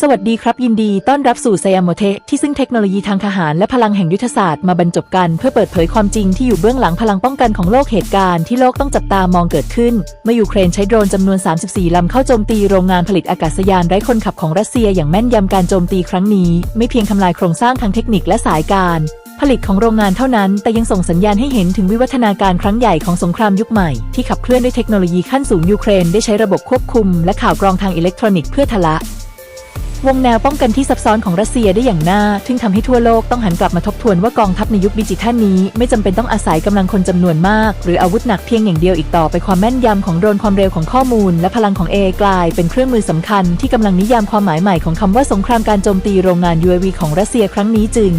สวัสดีครับยินดีต้อนรับสู่ไซยามโมเทที่ซึ่งเทคโนโลยีทางทหารและพลังแห่งยุทธศาสตร์มาบรรจบกัน เพื่อเปิดเผยความจริงที่อยู่เบื้องหลังพลังป้องกันของโลกเหตุการณ์ที่โลกต้องจับตามองเกิดขึ้น เมื่อยูเครนใช้โดรนจำนวน 34 ลำเข้าโจมตีโรงงานผลิตอากาศยานไร้คนขับของรัสเซียอย่างแม่นยำการโจมตีครั้งนี้ ไม่เพียงทำลายโครงสร้างทางเทคนิคและสายการผลิตของโรงงานเท่านั้น แต่ยังส่งสัญญาณให้เห็นถึงวิวัฒนาการครั้งใหญ่ของสงครามยุคใหม่ ที่ขับเคลื่อนด้วยเทคโนโลยีขั้นสูงยูเครนได้ใช้ระบบควบคุมและข่าวกรองทางอิเล็กทรอนิกส์เพื่อทละ วงแนวป้องกันที่ซับซ้อนของรัสเซียได้อย่างน่าทึ่งทำให้ทั่วโลกต้องหันกลับมาทบทวนว่ากองทัพในยุคดิจิทัลนี้ ไม่จำเป็นต้องอาศัยกำลังคนจำนวนมาก หรืออาวุธหนักเพียงอย่างเดียวอีกต่อไปความแม่นยำของโดรนความเร็วของข้อมูล และพลังของ AI กลายเป็นเครื่องมือสำคัญที่กำลังนิยามความหมายใหม่ของคำว่าสงครามการโจมตีโรงงาน UAV ของรัสเซียครั้งนี้จึง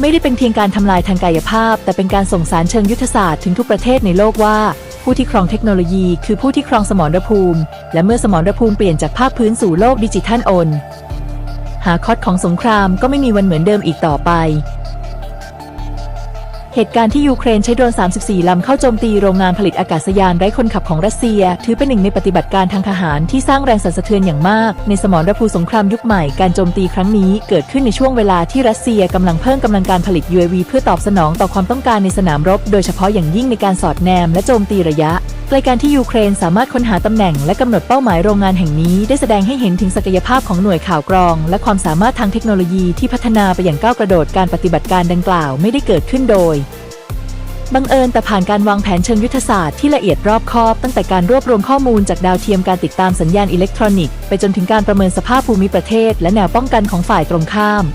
ไม่ได้เป็นเพียงการทำลายทางกายภาพ แต่เป็นการส่งสารเชิงยุทธศาสตร์ถึงทุกประเทศในโลกว่า ผู้ที่ครองเทคโนโลยี คือผู้ที่ครองสมรภูมิ และเมื่อสมรภูมิเปลี่ยนจากภาคพื้นสู่โลกดิจิทัลโอน หาคอดของสงครามก็ไม่มีวันเหมือนเดิมอีกต่อไป เหตุการณ์ที่ยูเครนใช้โดรน 34 ลำเข้าโจมตีโรงงานผลิตอากาศยานไร้คนขับของรัสเซีย ถือเป็นหนึ่งในปฏิบัติการทางทหารที่สร้างแรงสั่นสะเทือนอย่างมาก ในสมรภูมิสงครามยุคใหม่การโจมตีครั้งนี้เกิดขึ้นในช่วงเวลาที่รัสเซียกำลังเพิ่มกำลังการผลิต UAV เพื่อตอบสนองต่อความต้องการในสนามรบ โดยเฉพาะอย่างยิ่งในการสอดแนมและโจมตีระยะ ใกล้การที่ยูเครนสามารถค้นหาตำแหน่งและกำหนดเป้าหมายโรงงานแห่งนี้ ได้แสดงให้เห็นถึงศักยภาพของหน่วยข่าวกรอง และความสามารถทางเทคโนโลยีที่พัฒนาไปอย่างก้าวกระโดดการปฏิบัติการดังกล่าวไม่ได้เกิดขึ้นโดยบังเอิญแต่ผ่านการวางแผนเชิงยุทธศาสตร์ที่ละเอียดรอบคอบ ตั้งแต่การรวบรวมข้อมูลจากดาวเทียมการติดตามสัญญาณอิเล็กทรอนิกส์ไปจนถึงการประเมินสภาพภูมิประเทศ และแนวป้องกันของฝ่ายตรงข้าม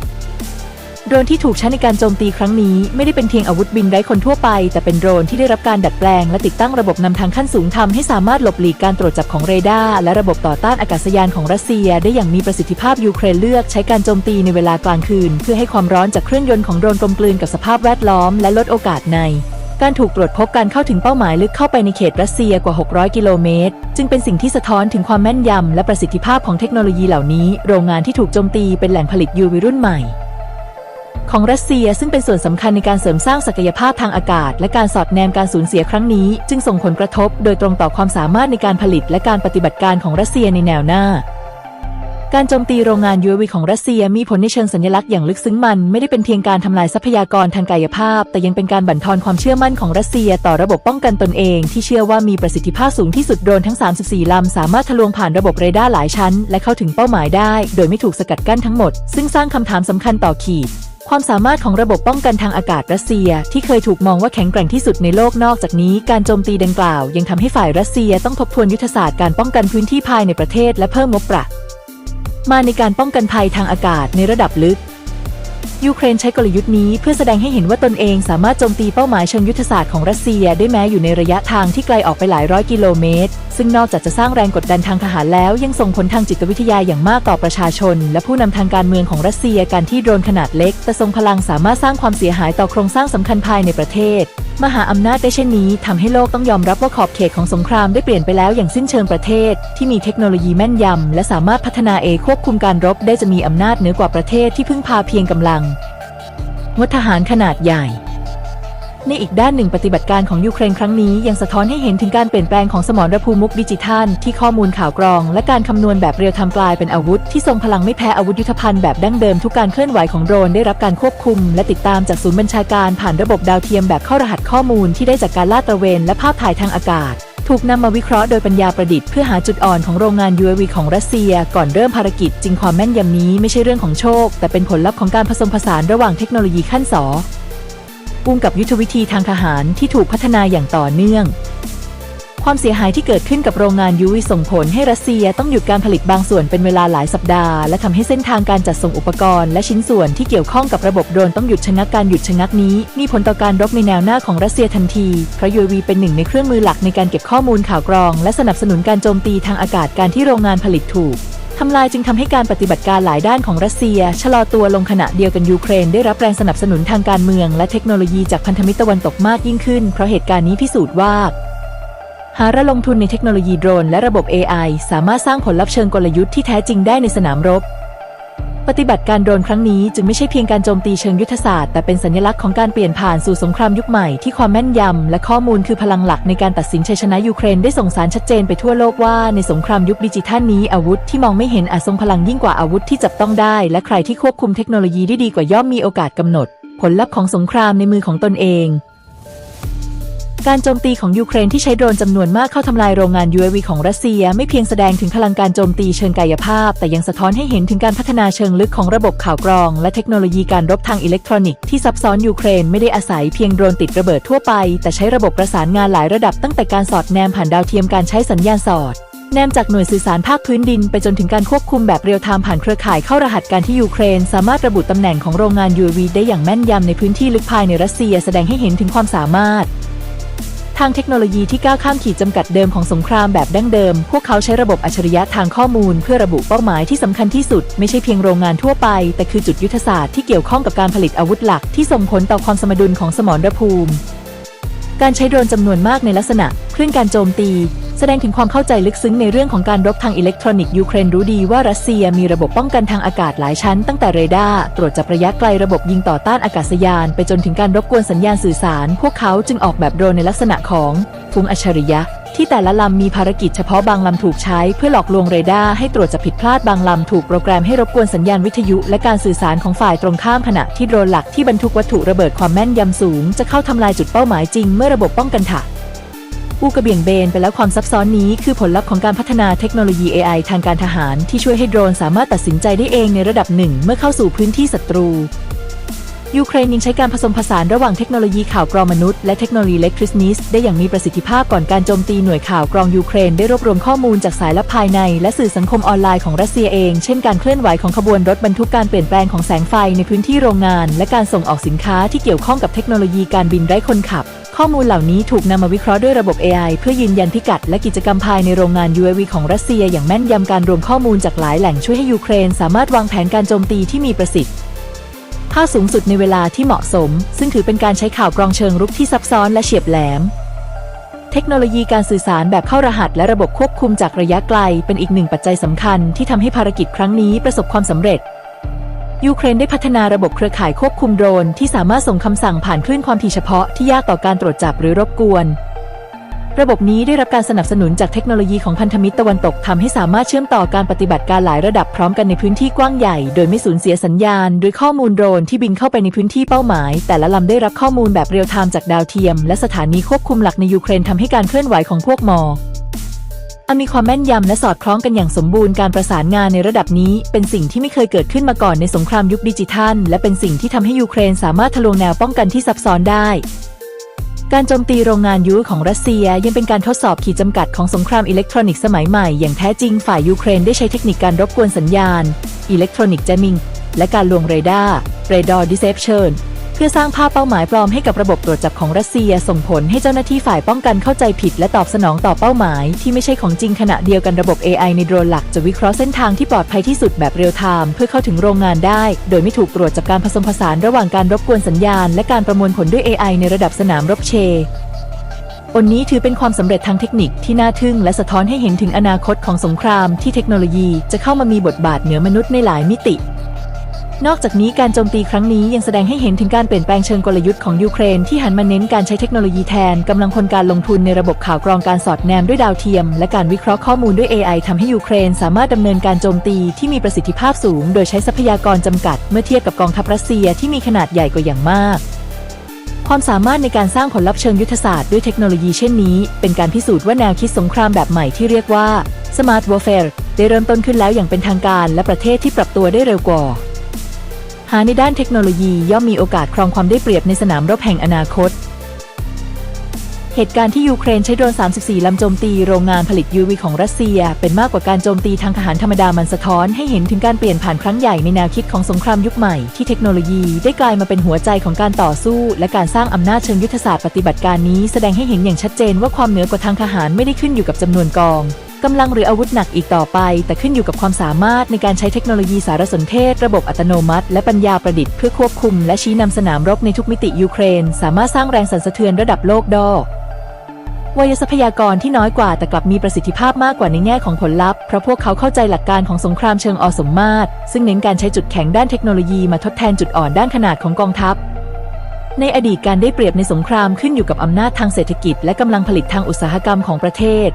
โดรนที่ถูกใช้ในการโจมตีครั้งนี้ไม่ได้เป็นเพียงอาวุธบินไร้คนทั่วไป แต่เป็นโดรนที่ได้รับการดัดแปลง และติดตั้งระบบนำทางขั้นสูงทำให้สามารถหลบหลีกการตรวจจับของเรดาร์และระบบต่อต้านอากาศยานของรัสเซีย ได้อย่างมีประสิทธิภาพยูเครนเลือกใช้การโจมตีในเวลากลางคืน เพื่อให้ความร้อนจากเครื่องยนต์ของโดรนกลมกลืนกับสภาพแวดล้อมและลดโอกาสในการถูกตรวจพบการเข้าถึงเป้าหมายลึกเข้าไปในเขตรัสเซียกว่า 600 กิโลเมตร จึงเป็นสิ่งที่สะท้อนถึงความแม่นยำและประสิทธิภาพของเทคโนโลยีเหล่านี้ โรงงานที่ถูกโจมตีเป็นแหล่งผลิตยูวีรุ่นใหม่ ของรัสเซียซึ่งเป็นส่วนสำคัญในการเสริมสร้างศักยภาพทางอากาศ และการสอดแนมการสูญเสียครั้งนี้ จึงส่งผลกระทบโดยตรงต่อความสามารถในการผลิตและการปฏิบัติการของรัสเซียในแนวหน้าการโจมตีโรงงานยูเอวีของรัสเซียมีผลในเชิงสัญลักษณ์อย่างลึกซึ้งมัน ไม่ได้เป็นเพียงการทำลายทรัพยากรทางกายภาพ แต่ยังเป็นการบั่นทอนความเชื่อมั่นของรัสเซียต่อระบบป้องกันตนเอง ที่เชื่อว่ามีประสิทธิภาพสูงที่สุดโดรนทั้ง 34 ลำ สามารถทะลวงผ่านระบบเรดาร์หลายชั้น และเข้าถึงเป้าหมายได้ โดยไม่ถูกสกัดกั้นทั้งหมด ซึ่งสร้างคำถามสำคัญต่อขีด ความสามารถของระบบป้องกันทางอากาศรัสเซีย ที่เคยถูกมองว่าแข็งแกร่งที่สุดในโลกนอกจากนี้ การโจมตีดังกล่าว ยังทำให้ฝ่ายรัสเซียต้องทบทวนยุทธศาสตร์การป้องกันพื้นที่ภายในประเทศและเพิ่มงบประมาณในการป้องกันภัยทางอากาศในระดับลึก ยูเครนใช้กลยุทธ์นี้เพื่อแสดงให้เห็นว่าตนเองสามารถโจมตีเป้าหมายเชิงยุทธศาสตร์ของรัสเซียได้แม้อยู่ในระยะทางที่ไกลออกไปหลายร้อยกิโลเมตร ซึ่งนอกจากจะสร้างแรงกดดันทางทหารแล้วยังส่งผลทางจิตวิทยาอย่างมากต่อประชาชน และผู้นำทางการเมืองของรัสเซียการที่โดรนขนาดเล็ก แต่ทรงพลังสามารถสร้างความเสียหายต่อโครงสร้างสำคัญภายในประเทศ มหาอำนาจได้เช่นนี้ทำให้โลกต้องยอมรับว่าขอบเขตของสงครามได้เปลี่ยนไปแล้วอย่างสิ้นเชิงประเทศ ที่มีเทคโนโลยีแม่นยำและสามารถพัฒนาเองควบคุมการรบได้จะมีอำนาจเหนือกว่าประเทศที่พึ่งพาเพียงกำลังงดทหารขนาดใหญ่ ในอีกด้านหนึ่งปฏิบัติการของยูเครนครั้งนี้ยังสะท้อนให้เห็นถึงการเปลี่ยนแปลงของสมรภูมิมุกดิจิทัล ที่ข้อมูลข่าวกรอง และการคำนวณแบบเรียลไทม์กลายเป็นอาวุธที่ทรงพลังไม่แพ้อาวุธยุทธภัณฑ์แบบดั้งเดิมทุกการเคลื่อนไหวของโดรนได้รับการควบคุม และติดตามจากศูนย์บัญชาการผ่านระบบดาวเทียมแบบเข้ารหัสข้อมูลที่ได้จากการลาดตระเวนและภาพถ่ายทางอากาศถูกนำมาวิเคราะห์โดยปัญญาประดิษฐ์เพื่อหาจุดอ่อนของโรงงาน UAV ของรัสเซีย ก่อนเริ่มภารกิจ จริงความแม่นยำนี้ไม่ใช่เรื่องของโชค แต่เป็นผลลัพธ์ของการผสมผสานระหว่างเทคโนโลยีขั้นสอ อุ้มกับยุทธวิธีทางทหารที่ถูกพัฒนาอย่างต่อเนื่อง ความเสียหายที่เกิดขึ้นกับโรงงานยูวิส่งผลให้รัสเซียต้องหยุดการผลิตบางส่วนเป็นเวลาหลายสัปดาห์ และทำให้เส้นทางการจัดส่งอุปกรณ์และชิ้นส่วนที่เกี่ยวข้องกับระบบโดรนต้องหยุดชะงักการหยุดชะงักนี้ มีผลต่อการรบในแนวหน้าของรัสเซียทันที เพราะยูวีเป็นหนึ่งในเครื่องมือหลักในการเก็บข้อมูลข่าวกรอง และสนับสนุนการโจมตีทางอากาศการที่โรงงานผลิตถูก ทำลายจึงทำให้การปฏิบัติการหลายด้านของรัสเซีย ชะลอตัวลงขณะเดียวกันยูเครนได้รับแรงสนับสนุนทางการเมืองและเทคโนโลยีจากพันธมิตรตะวันตกมากยิ่งขึ้น เพราะเหตุการณ์นี้พิสูจน์ว่าหาระลงทุนในเทคโนโลยีโดรนและระบบ AI สามารถสร้างผลลัพธ์เชิงกลยุทธ์ที่แท้จริงได้ในสนามรบ ปฏิบัติการโดรนครั้งนี้จึงไม่ใช่เพียงการโจมตีเชิงยุทธศาสตร์แต่เป็นสัญลักษณ์ของการเปลี่ยนผ่านสู่สงครามยุคใหม่ที่ความแม่นยำและข้อมูลคือพลังหลักในการตัดสินชัยชนะยูเครนได้ส่งสารชัดเจนไปทั่วโลกว่าในสงครามยุคดิจิทัลนี้อาวุธที่มองไม่เห็นอาจทรงพลังยิ่งกว่าอาวุธที่จับต้องได้ และใครที่ควบคุมเทคโนโลยีได้ดีกว่าย่อมมีโอกาสกำหนด ผลลัพธ์ของสงครามในมือของตนเอง การโจมตีของยูเครนที่ใช้โดรนจำนวนมากเข้าทำลายโรงงาน UAV ของรัสเซีย ไม่เพียงแสดงถึงพลังการโจมตีเชิงกายภาพ แต่ยังสะท้อนให้เห็นถึงการพัฒนาเชิงลึกของระบบข่าวกรอง และเทคโนโลยีการรบทางอิเล็กทรอนิกส์ที่ซับซ้อนยูเครนไม่ได้อาศัยเพียงโดรนติดระเบิดทั่วไป แต่ใช้ระบบประสานงานหลายระดับตั้งแต่การสอดแนมผ่านดาวเทียมการใช้สัญญาณสอดแนมจากหน่วยสื่อสารภาคพื้นดิน ไปจนถึงการควบคุมแบบเรียลไทม์ผ่านเครือข่ายเข้ารหัสการที่ยูเครน สามารถระบุตำแหน่งของโรงงาน UAV ได้อย่างแม่นยำในพื้นที่ลึกภายในรัสเซีย แสดงให้เห็นถึงความสามารถ ทางเทคโนโลยีที่ก้าวข้ามขีดจำกัดเดิมของสงครามแบบดั้งเดิม พวกเขาใช้ระบบอัจฉริยะทางข้อมูล เพื่อระบุเป้าหมายที่สำคัญที่สุด ไม่ใช่เพียงโรงงานทั่วไป แต่คือจุดยุทธศาสตร์ที่เกี่ยวข้องกับการผลิตอาวุธหลักที่ส่งผลต่อความสมดุลของสมรภูมิ การใช้โดรนจำนวนมากในลักษณะเครื่องการโจมตี แสดงถึงความเข้าใจลึกซึ้งในเรื่องของการรบทางอิเล็กทรอนิกส์ยูเครนรู้ดีว่ารัสเซียมีระบบป้องกันทางอากาศหลายชั้น ตั้งแต่เรดาร์ตรวจจับระยะไกลระบบยิงต่อต้านอากาศยาน ไปจนถึงการรบกวนสัญญาณสื่อสาร พวกเขาจึงออกแบบโดรนในลักษณะของฝูงอัจฉริยะที่แต่ละลำมีภารกิจเฉพาะบางลำถูกใช้เพื่อหลอกลวงเรดาร์ให้ตรวจจับผิดพลาดบางลำถูกโปรแกรมให้รบกวนสัญญาณวิทยุ และการสื่อสารของฝ่ายตรงข้ามขณะที่โดรนหลักที่บรรทุกวัตถุระเบิดความแม่นยำสูง จะเข้าทำลายจุดเป้าหมายจริงเมื่อระบบป้องกันถะ อูกระเบี่ยงเบนไปแล้วความซับซ้อนนี้คือผลลัพธ์ของการพัฒนาเทคโนโลยี AI ทางการทหารที่ช่วยให้โดรนสามารถตัดสินใจได้เองในระดับหนึ่งเมื่อเข้าสู่พื้นที่ศัตรูยูเครนยังใช้การผสมผสานระหว่างเทคโนโลยีข่าวกรองมนุษย์และเทคโนโลยีเล็กทริสนิสได้อย่างมีประสิทธิภาพก่อนการโจมตีหน่วยข่าวกรองยูเครนได้รวบรวมข้อมูลจากสายลับภายใน และสื่อสังคมออนไลน์ของรัสเซียเอง เช่นการเคลื่อนไหวของขบวนรถบรรทุกการเปลี่ยนแปลงของแสงไฟในพื้นที่โรงงาน และการส่งออกสินค้าที่เกี่ยวข้องกับเทคโนโลยีการบินไร้คนขับ ข้อมูลเหล่านี้ถูกนำมาวิเคราะห์ด้วยระบบ AI เพื่อยืนยันพิกัดและกิจกรรมภายในโรงงาน UAV ของรัสเซียอย่างแม่นยำการรวมข้อมูลจากหลายแหล่งช่วยให้ยูเครน สามารถวางแผนการโจมตีที่มีประสิทธิภาพสูงสุดในเวลาที่เหมาะสม ซึ่งถือเป็นการใช้ข่าวกรองเชิงรุกที่ซับซ้อนและเฉียบแหลม เทคโนโลยีการสื่อสารแบบเข้ารหัส และระบบควบคุมจากระยะไกล เป็นอีกหนึ่งปัจจัยสำคัญที่ทำให้ภารกิจครั้งนี้ประสบความสำเร็จ ยูเครนได้พัฒนาระบบเครือข่ายควบคุมโดรนที่สามารถส่งคำสั่งผ่านคลื่นความถี่เฉพาะที่ยากต่อการตรวจจับหรือรบกวน ระบบนี้ได้รับการสนับสนุนจากเทคโนโลยีของพันธมิตรตะวันตกทำให้สามารถเชื่อมต่อการปฏิบัติการหลายระดับพร้อมกันในพื้นที่กว้างใหญ่ โดยไม่สูญเสียสัญญาณ โดยข้อมูลโดรนที่บินเข้าไปในพื้นที่เป้าหมาย แต่ละลำได้รับข้อมูลแบบเรียลไทม์จากดาวเทียม และสถานีควบคุมหลักในยูเครนทำให้การเคลื่อนไหวของพวกมอ มีความแม่นยำและสอดคล้องกันอย่างสมบูรณ์การประสานงานในระดับนี้ เป็นสิ่งที่ไม่เคยเกิดขึ้นมาก่อนในสงครามยุคดิจิทัล และเป็นสิ่งที่ทำให้ยูเครนสามารถทะลวงแนวป้องกันที่ซับซ้อนได้การโจมตีโรงงานยูของรัสเซียยังเป็นการทดสอบขีดจำกัดของสงครามอิเล็กทรอนิกส์สมัยใหม่อย่างแท้จริงฝ่ายยูเครนได้ใช้เทคนิคการรบกวนสัญญาณ อิเล็กทรอนิกส์แจมิง และการลวงเรดาร์เรดอร์ดิเซปชัน เพื่อสร้างภาพเป้าหมายปลอมให้กับระบบตรวจจับของรัสเซีย ส่งผลให้เจ้าหน้าที่ฝ่ายป้องกันเข้าใจผิด และตอบสนองต่อเป้าหมาย ที่ไม่ใช่ของจริงขณะเดียวกันระบบ AI ในโดรนหลักจะวิเคราะห์เส้นทางที่ปลอดภัยที่สุดแบบเรียลไทม์เพื่อเข้าถึงโรงงานได้ โดยไม่ถูกตรวจจับการผสมผสานระหว่างการรบกวนสัญญาณ และการประมวลผลด้วย AI ในระดับสนามรบเชอนนี้ถือเป็นความสำเร็จทางเทคนิคที่น่าทึ่ง และสะท้อนให้เห็นถึงอนาคตของสงครามที่เทคโนโลยีจะเข้ามามีบทบาทเหนือมนุษย์ในหลายมิติ นอกจากนี้การโจมตีครั้งนี้ยังแสดงให้เห็นถึงการเปลี่ยนแปลงเชิงกลยุทธ์ของยูเครนที่หันมาเน้นการใช้เทคโนโลยีแทนกำลังคนการลงทุนในระบบข่าวกรองการสอดแนมด้วยดาวเทียม และการวิเคราะห์ข้อมูลด้วย AI ทำให้ยูเครนสามารถดำเนินการโจมตีที่มีประสิทธิภาพสูง โดยใช้ทรัพยากรจำกัด เมื่อเทียบกับกองทัพรัสเซียที่มีขนาดใหญ่กว่าอย่างมากความสามารถในการสร้างผลลัพธ์เชิงยุทธศาสตร์ด้วยเทคโนโลยีเช่นนี้ เป็นการพิสูจน์ว่าแนวคิดสงครามแบบใหม่ที่เรียกว่า Smart Warfare ได้เริ่มต้นขึ้นแล้วอย่างเป็นทางการ และประเทศที่ปรับตัวได้เร็วกว่า หาในด้านเทคโนโลยีย่อมมีโอกาสครองความได้เปรียบในสนามรบแห่งอนาคต เหตุการณ์ที่ยูเครนใช้โดรน 34 ลำโจมตีโรงงานผลิต UV ของรัสเซีย เป็นมากกว่าการโจมตีทางทหารธรรมดามันสะท้อนให้เห็นถึงการเปลี่ยนผ่านครั้งใหญ่ในแนวคิดของสงครามยุคใหม่ที่เทคโนโลยีได้กลายมาเป็นหัวใจของการต่อสู้ และการสร้างอำนาจเชิงยุทธศาสตร์ปฏิบัติการนี้แสดงให้เห็นอย่างชัดเจนว่าความเหนือกว่าทางทหารไม่ได้ขึ้นอยู่กับจำนวนกอง กำลังหรืออาวุธหนักอีกต่อไป แต่ขึ้นอยู่กับความสามารถในการใช้เทคโนโลยีสารสนเทศ ระบบอัตโนมัติ และปัญญาประดิษฐ์เพื่อควบคุมและชี้นำสนามรบในทุกมิติยูเครน สามารถสร้างแรงสั่นสะเทือนระดับโลกดอวัยทรัพยากรที่น้อยกว่าแต่กลับมีประสิทธิภาพมากกว่าในแง่ของผลลัพธ์เพราะพวกเขาเข้าใจหลักการของสงครามเชิงอสมมาตร ซึ่งเน้นการใช้จุดแข็งด้านเทคโนโลยีมาทดแทนจุดอ่อนด้านขนาดของกองทัพ ในอดีตการได้เปรียบในสงครามขึ้นอยู่กับอำนาจทางเศรษฐกิจและกำลังผลิตทางอุตสาหกรรมของประเทศ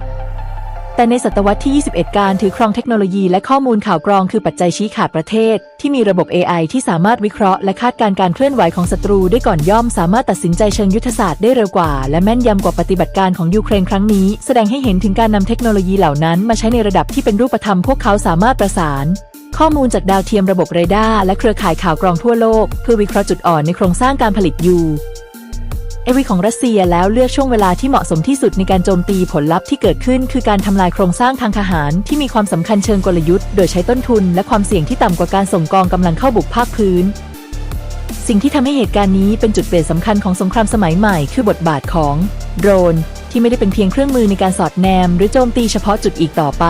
แต่ในศตวรรษที่ 21 การถือครองเทคโนโลยีและข้อมูลข่าวกรองคือปัจจัยชี้ขาดประเทศ ที่มีระบบ AI ที่สามารถวิเคราะห์และคาดการณ์การเคลื่อนไหวของศัตรูได้ก่อนย่อมสามารถตัดสินใจเชิงยุทธศาสตร์ได้เร็วกว่า และแม่นยำกว่าปฏิบัติการของยูเครนครั้งนี้ แสดงให้เห็นถึงการนำเทคโนโลยีเหล่านั้น มาใช้ในระดับที่เป็นรูปธรรมพวกเขาสามารถประสานข้อมูลจากดาวเทียมระบบเรดาร์และเครือข่ายข่าวกรองทั่วโลก เพื่อวิเคราะห์จุดอ่อนในโครงสร้างการผลิตยู เอวีของรัสเซียแล้วเลือกช่วงเวลาที่เหมาะสมที่สุดในการโจมตีผลลัพธ์ที่เกิดขึ้น คือการทำลายโครงสร้างทางทหารที่มีความสำคัญเชิงกลยุทธ์ โดยใช้ต้นทุนและความเสี่ยงที่ต่ำกว่าการส่งกองกำลังเข้าบุกภาคพื้น สิ่งที่ทำให้เหตุการณ์นี้เป็นจุดเปลี่ยนสำคัญของสงครามสมัยใหม่ คือบทบาทของโดรนที่ไม่ได้เป็นเพียงเครื่องมือในการสอดแนม หรือโจมตีเฉพาะจุดอีกต่อไป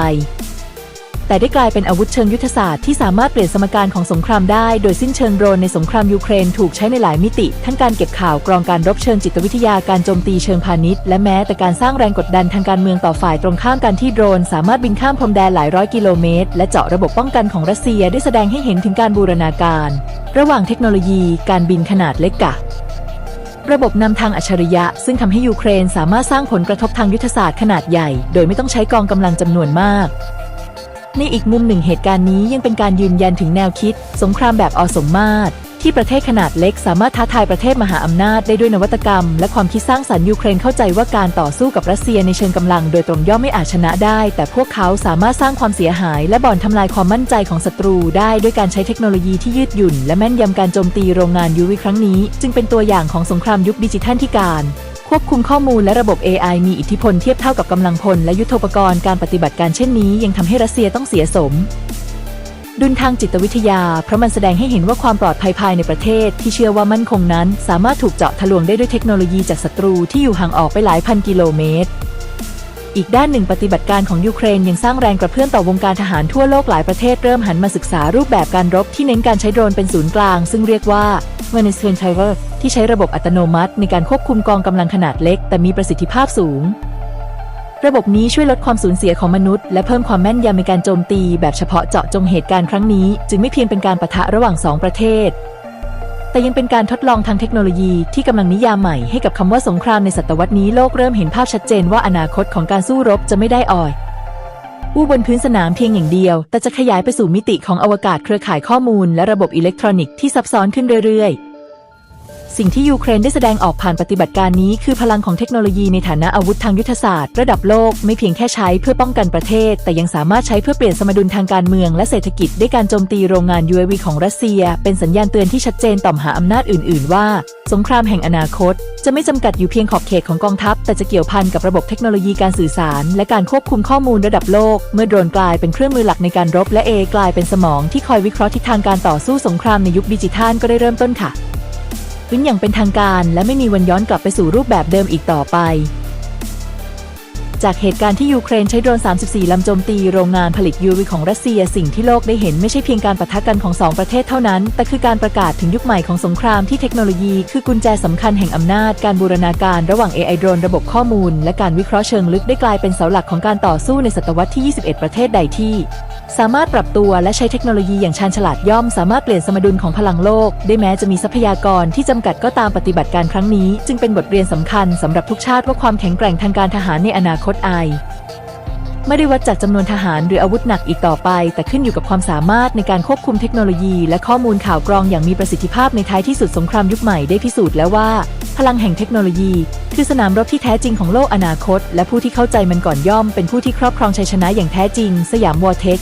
แต่ได้กลายเป็นอาวุธเชิงยุทธศาสตร์ที่สามารถเปลี่ยนสมการของสงครามได้โดยสิ้นเชิงโดรนในสงครามยูเครนถูกใช้ในหลายมิติ ทั้งการเก็บข่าวกรองการรบเชิงจิตวิทยาการโจมตีเชิงพาณิชย์และแม้แต่การสร้างแรงกดดันทางการเมืองต่อฝ่ายตรงข้ามกันที่โดรน สามารถบินข้ามพรมแดนหลายร้อยกิโลเมตร และเจาะระบบป้องกันของรัสเซียได้แสดงให้เห็นถึงการบูรณาการ ระหว่างเทคโนโลยีการบินขนาดเล็กกะระบบนำทางอัจฉริยะ ซึ่งทำให้ยูเครนสามารถสร้างผลกระทบทางยุทธศาสตร์ขนาดใหญ่ โดยไม่ต้องใช้กองกำลังจำนวนมาก ในอีกมุมหนึ่งเหตุการณ์นี้ยังเป็นการยืนยันถึงแนวคิด สงครามแบบอสมมาตรที่ประเทศขนาดเล็กสามารถท้าทายประเทศมหาอำนาจได้ด้วยนวัตกรรม และความคิดสร้างสรรค์ยูเครนเข้าใจว่าการต่อสู้กับรัสเซียในเชิงกำลัง โดยตรงย่อมไม่อาจชนะได้ แต่พวกเขาสามารถสร้างความเสียหาย และบ่อนทำลายความมั่นใจของศัตรูได้ด้วยการใช้เทคโนโลยีที่ยืดหยุ่น และแม่นยำการโจมตีโรงงานยูวิครั้งนี้ จึงเป็นตัวอย่างของสงครามยุคดิจิทัลที่การ ควบคุมข้อมูลและระบบ AI มีอิทธิพลเทียบเท่ากับกำลังพลและยุทโธปกรณ์การปฏิบัติการเช่นนี้ยังทำให้รัสเซียต้องเสียสม ดุลทางจิตวิทยา เพราะมันแสดงให้เห็นว่าความปลอดภัยภายในประเทศที่เชื่อว่ามั่นคงนั้น สามารถถูกเจาะทะลวงได้ด้วยเทคโนโลยีจากศัตรูที่อยู่ห่างออกไปหลายพันกิโลเมตร อีกด้านหนึ่งปฏิบัติการของยูเครนยังสร้างแรงกระเพื่อมต่อวงการทหารทั่วโลกหลายประเทศเริ่มหันมาศึกษารูปแบบการรบที่เน้นการใช้โดรนเป็นศูนย์กลาง ซึ่งเรียกว่า m a n a g e m e n t t o w e r ที่ใช้ระบบอัตโนมัติ ในการควบคุมกองกำลังขนาดเล็ก แต่มีประสิทธิภาพสูง ระบบนี้ช่วยลดความสูญเสียของมนุษย์ และเพิ่มความแม่นยำในการโจมตี แบบเฉพาะเจาะจงเหตุการณ์ครั้งนี้ จึงไม่เพียงเป็นการปะทะระหว่างสองประเทศ แต่ยังเป็นการทดลองทางเทคโนโลยีที่กำลังนิยามใหม่ให้กับคำว่าสงครามในศตวรรษนี้โลกเริ่มเห็นภาพชัดเจนว่าอนาคตของการสู้รบจะไม่ได้อ่อยอู้บนพื้นสนามเพียงอย่างเดียว แต่จะขยายไปสู่มิติของอวกาศเครือข่ายข้อมูล และระบบอิเล็กทรอนิกส์ที่ซับซ้อนขึ้นเรื่อยๆ สิ่งที่ยูเครนได้แสดงออกผ่านปฏิบัติการนี้ คือพลังของเทคโนโลยีในฐานะอาวุธทางยุทธศาสตร์ระดับโลกไม่เพียงแค่ใช้เพื่อป้องกันประเทศ แต่ยังสามารถใช้เพื่อเปลี่ยนสมดุลทางการเมืองและเศรษฐกิจด้วยการโจมตีโรงงาน UAV ของรัสเซีย เป็นสัญญาณเตือนที่ชัดเจนต่อมหาอำนาจอื่น ๆ ว่า สงครามแห่งอนาคต จะไม่จำกัดอยู่เพียงขอบเขตของกองทัพ แต่จะเกี่ยวพันกับระบบเทคโนโลยีการสื่อสาร และการควบคุมข้อมูลระดับโลก เมื่อโดรนกลายเป็นเครื่องมือหลักในการรบและ A กลายเป็นสมองที่คอยวิเคราะห์ทิศทางการต่อสู้สงครามในยุคดิจิทัลก็ได้เริ่มต้นค่ะ ขึ้นอย่างเป็นทางการและไม่มีวันย้อนกลับไปสู่รูปแบบเดิมอีกต่อไป จากเหตุการณ์ที่ยูเครนใช้โดรน 34 ลำโจมตีโรงงานผลิตยูริของรัสเซียสิ่งที่โลกได้เห็นไม่ใช่เพียงการปะทะกันของสองประเทศเท่านั้น แต่คือการประกาศถึงยุคใหม่ของสงครามที่เทคโนโลยีคือกุญแจสำคัญแห่งอำนาจการบูรณาการระหว่าง AI โดรนระบบข้อมูล และการวิเคราะห์เชิงลึกได้กลายเป็นเสาหลักของการต่อสู้ในศตวรรษที่ 21 ประเทศใดที่ สามารถปรับตัวและใช้เทคโนโลยีอย่างชาญฉลาดย่อมสามารถเปลี่ยนสมดุลของพลังโลก ได้แม้จะมีทรัพยากรที่จำกัดก็ตามปฏิบัติการครั้งนี้ จึงเป็นบทเรียนสำคัญสำหรับทุกชาติว่าความแข็งแกร่งทางการทหารในอนาคตไอไม่ได้วัดจากจำนวนทหารหรืออาวุธหนักอีกต่อไป แต่ขึ้นอยู่กับความสามารถในการควบคุมเทคโนโลยี และข้อมูลข่าวกรองอย่างมีประสิทธิภาพในท้ายที่สุดสงครามยุคใหม่ได้พิสูจน์แล้วว่า พลังแห่งเทคโนโลยี คือสนามรบที่แท้จริงของโลกอนาคต และผู้ที่เข้าใจมันก่อนย่อมเป็นผู้ที่ครอบครองชัยชนะอย่างแท้จริง สยามวอเทค